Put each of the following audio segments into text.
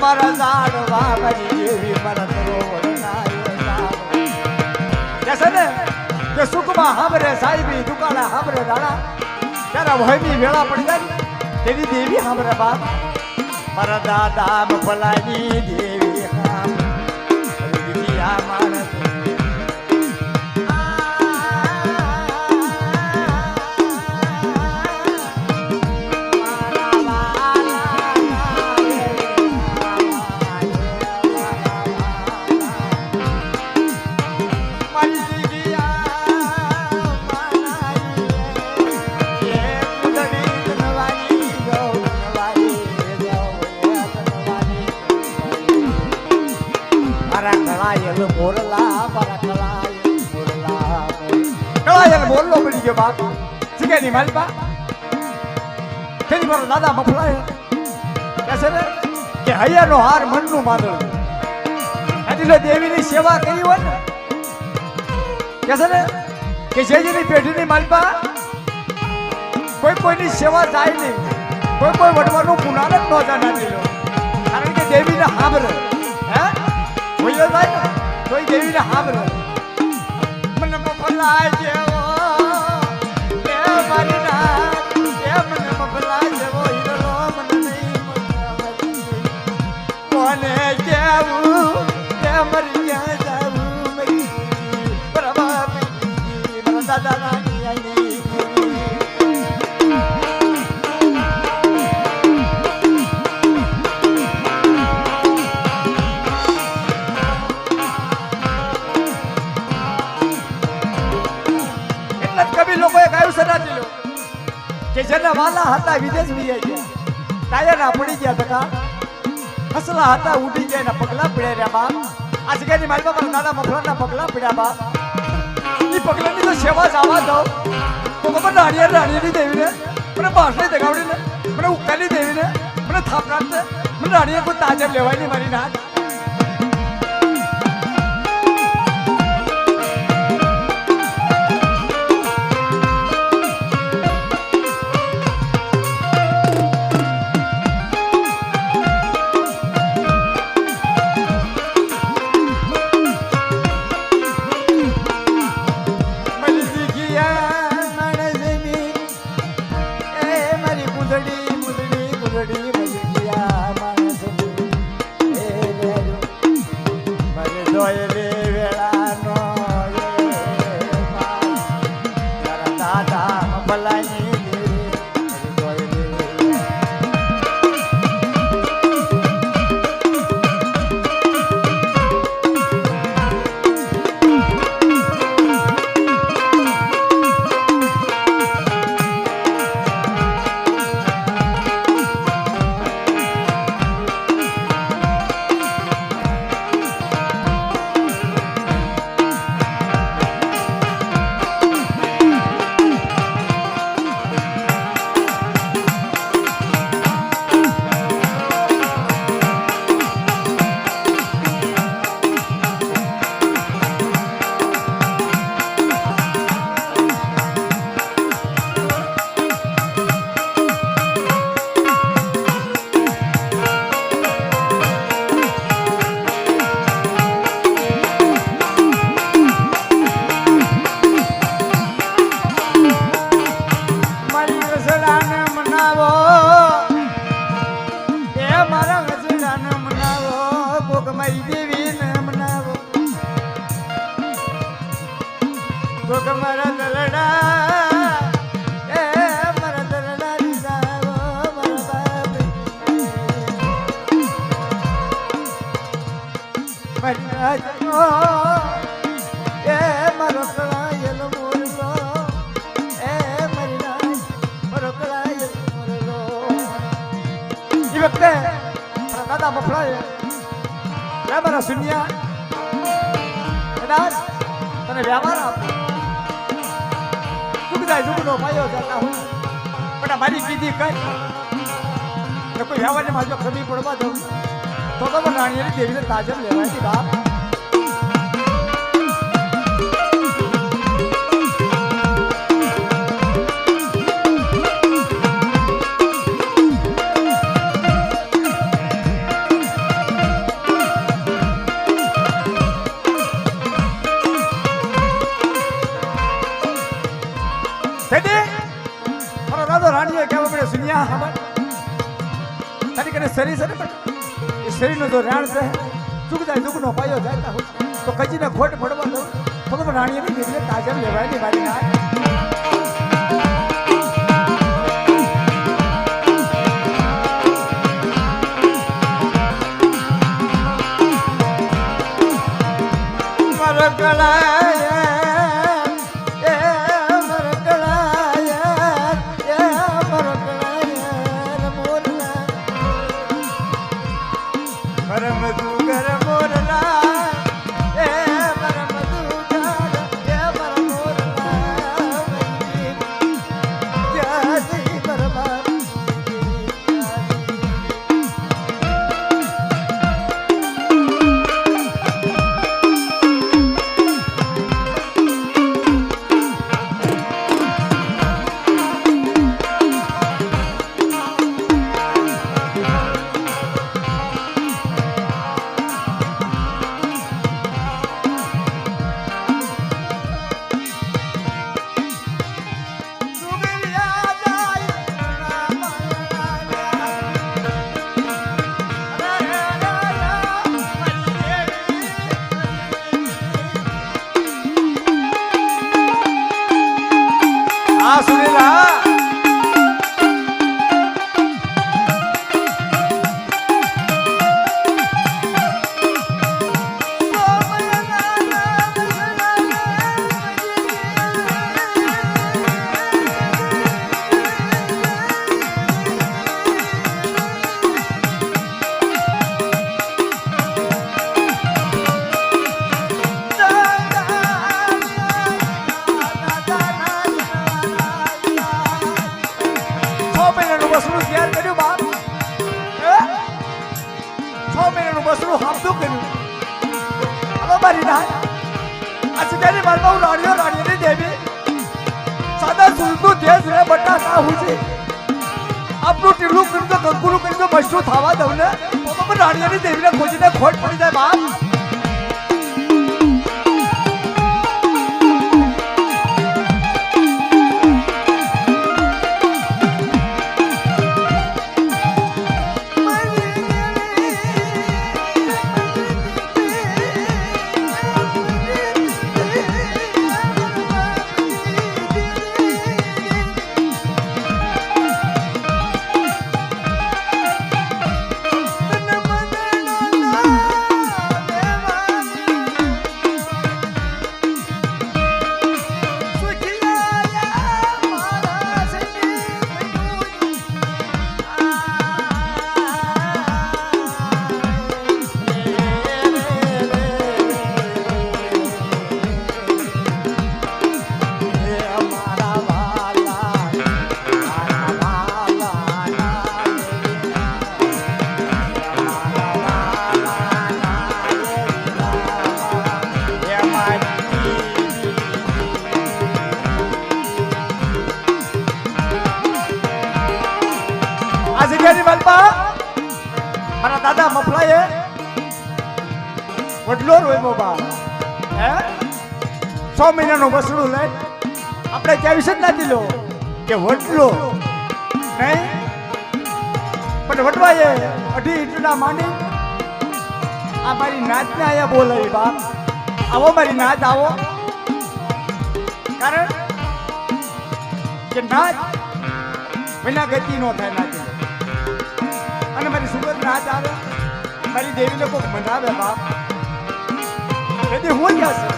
મારા ઝાડવા મારી સરોવર કે છે ને કે સુખમાં હામરે સાહેબી દુકાળા હામરે દાડા ત્યારે વહેમી વેળા પડી જાય તેની દેવી હામરે બાપ પર દાદા મફલાની દેવી મફલાય કે છે ને કે હાર મનનું માંદળ સેવા કરી હોય ને કે છે ને કે જે જેની પેઢીની માલપા કોઈ કોઈની સેવા જાય નહીં કોઈ કોઈ વડવાનું પુનાન જ ન જાણા દીધો કારણ કે દેવીને હાંભળે હે ને તોય દેવીને હાંભળે. મને મફલાય જેવો ગાયું સનાચેલું કે જેના વાલા હતા વિદેશ વિયા ગયા. ટાયરના પડી ગયા તકા હસલા હતા, ઉડી ગયા, એના પગલા પડ્યા રહ્યા બાપ. આ જગ્યાની મારી બાપા દાદા મફળાના પગલા પડ્યા બાપ. એ પગલાની તો સેવા જવા દો. તો ખબર ને હરિયાર હરિયાની દેવીને. મને બાસણી દેખાવડીને. મને ઉકાલી દેવીને. મને થાપનાથને મને હરિયાર કોઈ તાજર લેવાય નહીં મારી નાથ મારી મુદડી કુંદડી મારી એ મારો કળાયલ એ મારી રાજ મારો દાદા મફળાએ લે મારા શૂન્યા કદાચ તને વ્યવહાર આપો બધા જુગનો પાયો હું પણ મારી કીધી કઈ કોઈ વ્યવહારની માજો ખબી પડવા દઉં તો તો રાણીયાની દેવીને તાજબ લેવાય છે બાપ. રાણીએ કેવા પડે સુનિયા ખબર તરીકે શરીર શરીર શરીરનું તો રાણ છે ચૂકતા ચૂકનો પાયો જાય હોય. તો કચીને ખોટ પડવા દો તો તો રાણીની દીકરીને તાજર લેવાયની મારી ના મરકળાય ટીલું કરી દો કંકુરું કરી દો મશરૂ થવા દઉં ને રાણીઓની દેવીને ખોજીને ખોટ પડી જાય, બાપ. જગ્યાની માલપા મારા દાદા મફલાએ વડલો રોયમો બા હે? છ મહિનાનું વસડું લઈ આપણે વિશે જ નથી લો કે વડલો નહીં, પણ વડવાએ અઢી ઈટડા માંડી આ મારી નાચને અહીંયા બોલાવી બા આવો મારી નાચ આવો. કારણ કે નાચ વિના ગતિ નો થાય નાચી મારી દેવીને કોક મનાવે બાપ. તેથી હું ક્યાં છું?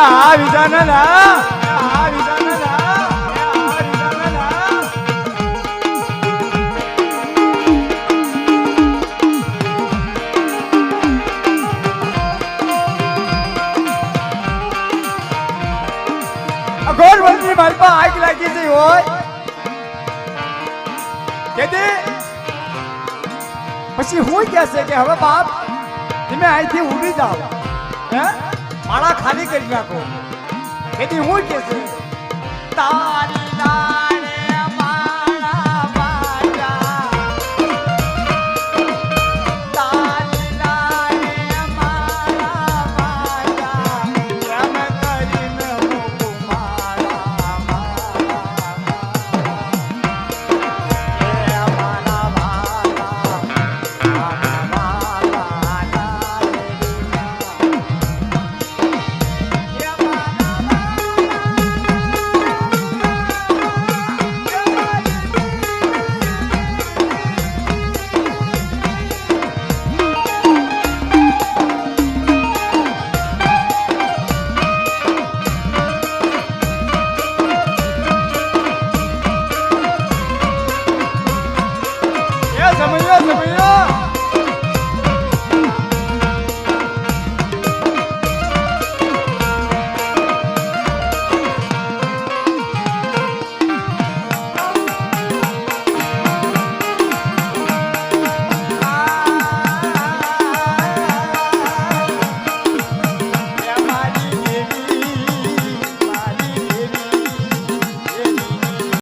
આ વિધાન ના આ વિધાન ના આ વિધાન ના અઘોર વંશની મારી પાસે આગ લાગી છે હોય. કેદી? પછી હું કહેશે કે હવે બાપ, તમે અહીંથી ઉડી જાઓ. હે? માળા ખાલી કરી નાખો કેદી હું કહેશે તારી ના